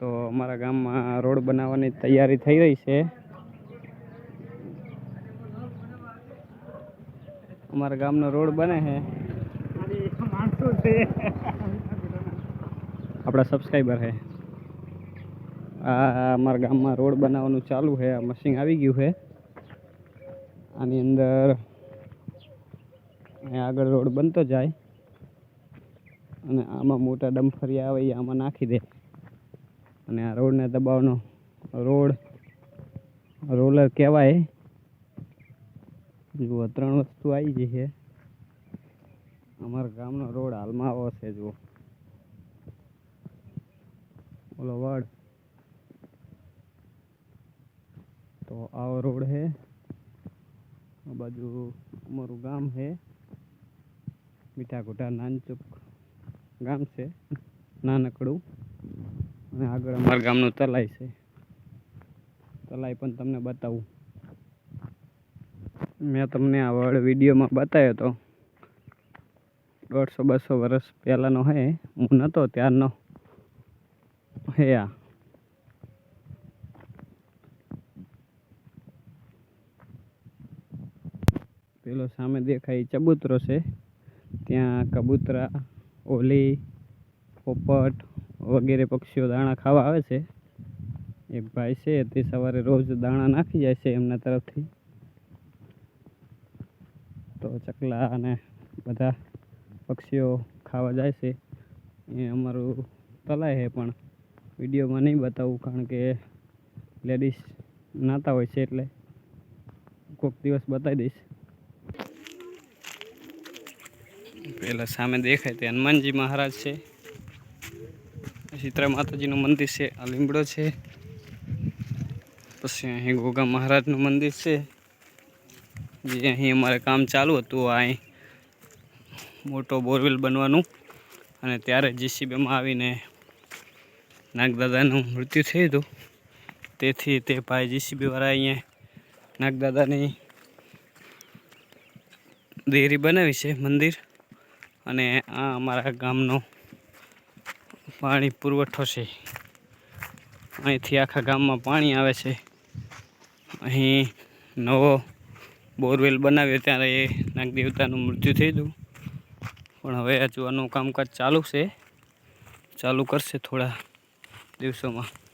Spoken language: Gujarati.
તો અમારા ગામમાં રોડ બનાવવાની તૈયારી થઈ રહી છે. અમારા ગામનો રોડ બને છે. આપણા સબસ્ક્રાઈબર છે. આ અમારા ગામમાં રોડ બનાવવાનું ચાલુ છે. આ મશીન આવી ગયું છે. આની અંદર આગળ રોડ બનતો જાય. અને આમાં મોટા ડમ્ફરિયા આવે આમાં નાખી દે. અને આ રોડને દબાવવાનો રોડ, રોલર કહેવાય. જુઓ, ત્રણ વસ્તુ આવી ગઈ છે. અમારા ગામનો રોડ હાલમાં આવો છે, જુઓ. ઓલો વડ. તો આવો રોડ છે. આ બાજુ અમારું ગામ છે. મીઠાકોટા નાનચુક ગામ છે. નાનકડું. અને આગળ અમારા ગામનું તલાઈ છે. તલાઈ પણ તમને બતાવું. મેં તમને આ વડ વિડીયોમાં બતાવ્યો હતો દોઢસો બસો વર્ષ પહેલાંનો હે, હું નહોતો ત્યારનો. હે આ. પેલો સામે દેખાય ચબૂતરો છે. ત્યાં કબૂતરા, ઓલી, પોપટ વગેરે પક્ષીઓ દાણા ખાવા આવે છે. એક ભાઈ છે, તે સવારે રોજ દાણા નાખી જાય છે એમના તરફથી. તો ચકલા અને બધા પક્ષીઓ ખાવા જાય છે. એ અમારું તલાય છે, પણ વિડીયોમાં નહીં બતાવું, કારણ કે લેડીઝ નાતા હોય છે એટલે કોઈક દિવસ બતાવી દઈશ. પેલા સામે દેખાય તે હનુમાનજી મહારાજ છે. શીતળા માતાજીનું મંદિર છે, આ લીમડો છે. પછી અહીં ગોગા મહારાજનું મંદિર છે. જે અહીં અમારે કામ ચાલુ હતું, આ અહીં મોટો બોરવેલ બનવાનું. અને ત્યારે જીસીબીમાં આવીને નાગદાદાનું મૃત્યુ થયું હતું. તેથી તે ભાઈ જીસીબીવાળા અહીંયા નાગદાદાની દેરી બનાવી છે મંદિર. અને આ અમારા ગામનો પાણી પુરવઠો છે. અહીંથી આખા ગામમાં પાણી આવે છે. અહીં નવો બોરવેલ બનાવ્યો ત્યારે એ નાગદેવતાનું મૃત્યુ થયું હતું પણ હવે હજુ આનું કામકાજ ચાલુ છે. ચાલુ કરશે થોડા દિવસોમાં.